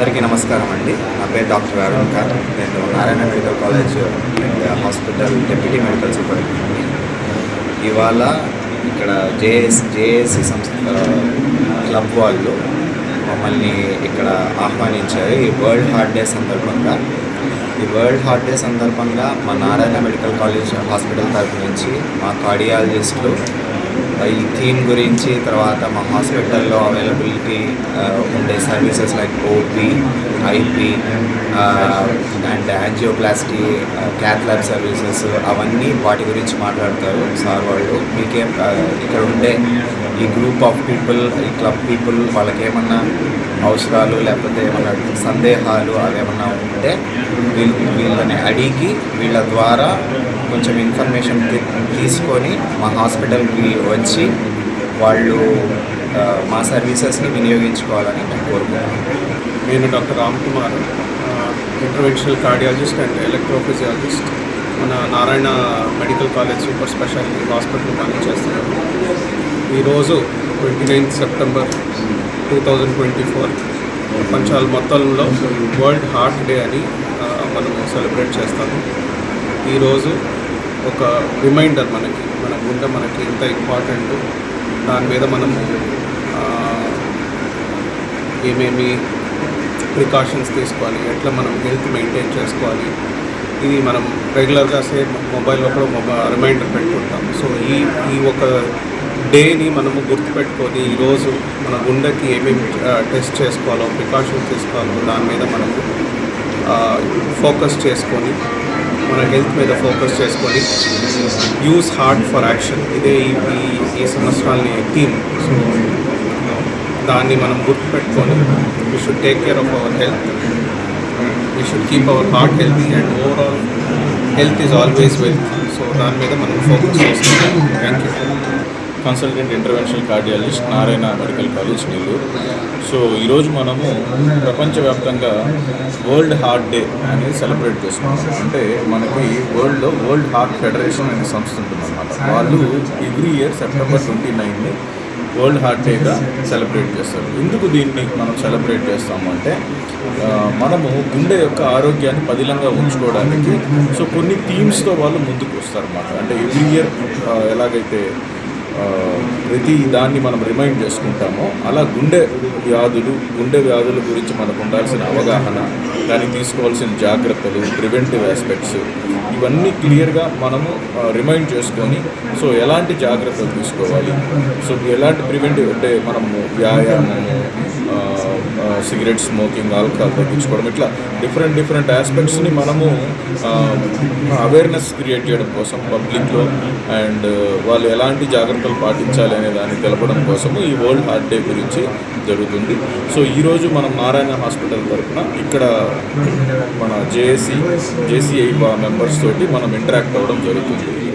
అందరికీ నమస్కారం అండి. నా పేరు డాక్టర్ అరుణ్ ఖాన్ నేను Narayana medical college and hospital deputy medical super ఇవాళ ఇక్కడ జేఎస్ జేఏసీ సంస్థ క్లబ్ వాళ్ళు మమ్మల్ని ఇక్కడ ఆహ్వానించారు. ఈ వరల్డ్ హార్ట్ డే సందర్భంగా ఈ వరల్డ్ హార్ట్ డే సందర్భంగా మా నారాయణ మెడికల్ కాలేజ్ హాస్పిటల్ తరపు నుంచి మా కార్డియాలజిస్టులు ఈ థీమ్ గురించి తర్వాత మా హాస్పిటల్లో అవైలబిలిటీ ఉండే services like OP IP and angioplasty cath lab services అవన్నీ వాటి గురించి మాట్లాడతారు సార్ వాళ్ళు. మీకేం ఇక్కడ ఉండే ఈ గ్రూప్ ఆఫ్ పీపుల్ ఈ క్లబ్ పీపుల్ వాళ్ళకి ఏమన్నా అవసరాలు లేకపోతే ఏమన్నా సందేహాలు అవేమన్నా ఉంటే వీళ్ళని అడిగి వీళ్ళ ద్వారా కొంచెం ఇన్ఫర్మేషన్ తీసుకొని మా హాస్పిటల్కి వచ్చి వాళ్ళు మా సర్వీసెస్ని వినియోగించుకోవాలని మేము కోరుకుంటున్నాం. నేను doctor Ram Kumar interventional cardiologist and electrophysiologist మన Narayana medical college super speciality hospital పనిచేస్తున్నాను ఈరోజు twenty ninth September two thousand twenty four ప్రపంచాల మొత్తంలో వరల్డ్ హార్ట్ డే అని మనం మనము సెలబ్రేట్ చేస్తాము. ఈరోజు ఒక రిమైండర్ మనకి. మన గుండె మనకి ఎంత ఇంపార్టెంట్ దాని మీద మనము ఏమేమి ప్రికాషన్స్ తీసుకోవాలి ఎట్లా మనం హెల్త్ మెయింటైన్ చేసుకోవాలి ఇది మనం రెగ్యులర్గా సే మొబైల్లో కూడా మొబైల్ రిమైండర్ పెట్టుకుంటాం. సో ఈ ఈ ఒక డేని మనము గుర్తుపెట్టుకొని ఈరోజు మన గుండెకి ఏమేమి టెస్ట్ చేసుకోవాలో ప్రికాషన్స్ తీసుకోవాలో దాని మీద మనము ఫోకస్ చేసుకొని మన హెల్త్ మీద ఫోకస్ చేసుకొని యూస్ హార్ట్ ఫర్ యాక్షన్ ఇదే ఈ ఈ- సంవత్సరాలని థీమ్ సో దాన్ని మనం గుర్తుపెట్టుకొని we should take care of our health we should keep our heart healthy and overall health is always wealth so దాని మీద మనం ఫోకస్ చేస్తాం thank you consultant interventional cardiologist Narayana medical college Nellore. So ఈరోజు మనము ప్రపంచవ్యాప్తంగా world heart day అనేది celebrate చేసుకుంటాం అంటే మనకి వరల్డ్లో వరల్డ్ హార్ట్ ఫెడరేషన్ అనే సంస్థ ఉంటుందన్నమాట. వాళ్ళు ఎవ్రీ ఇయర్ సెప్టెంబర్ ట్వంటీ నైన్ని వరల్డ్ హార్ట్ డేగా సెలబ్రేట్ చేస్తారు. ఎందుకు దీన్ని మనం సెలబ్రేట్ చేస్తాము అంటే మనము గుండె యొక్క ఆరోగ్యాన్ని పదిలంగా ఉంచుకోవడానికి సో కొన్ని థీమ్స్తో వాళ్ళు ముందుకు వస్తారు అన్నమాట అంటే ఎవ్రీ ఇయర్ ఎలాగైతే ప్రతి దాన్ని మనం రిమైండ్ చేసుకుంటామో అలా గుండె వ్యాధులు గుండె వ్యాధుల గురించి మనకు ఉండాల్సిన అవగాహన దానికి తీసుకోవాల్సిన జాగ్రత్తలు ప్రివెంటివ్ ఆస్పెక్ట్స్ ఇవన్నీ క్లియర్గా మనము రిమైండ్ చేసుకొని సో ఎలాంటి జాగ్రత్తలు తీసుకోవాలి? సో ఎలాంటి ప్రివెంటివ్ అంటే మనము వ్యాయామము సిగరెట్ స్మోకింగ్ ఆల్కహాల్ తగ్గించుకోవడం ఇట్లా డిఫరెంట్ డిఫరెంట్ ఆస్పెక్ట్స్ని మనము అవేర్నెస్ క్రియేట్ చేయడం కోసం పబ్లిక్లో అండ్ వాళ్ళు ఎలాంటి జాగ్రత్తలు పాటించాలి అనే దాన్ని తెలపడం కోసము ఈ వరల్డ్ హార్ట్ డే గురించి జరుగుతుంది. సో ఈరోజు మనం నారాయణ హాస్పిటల్ తరఫున ఇక్కడ మన జేఏసీ జేసీఐ మెంబర్స్ తోటి మనం ఇంటరాక్ట్ అవ్వడం జరుగుతుంది.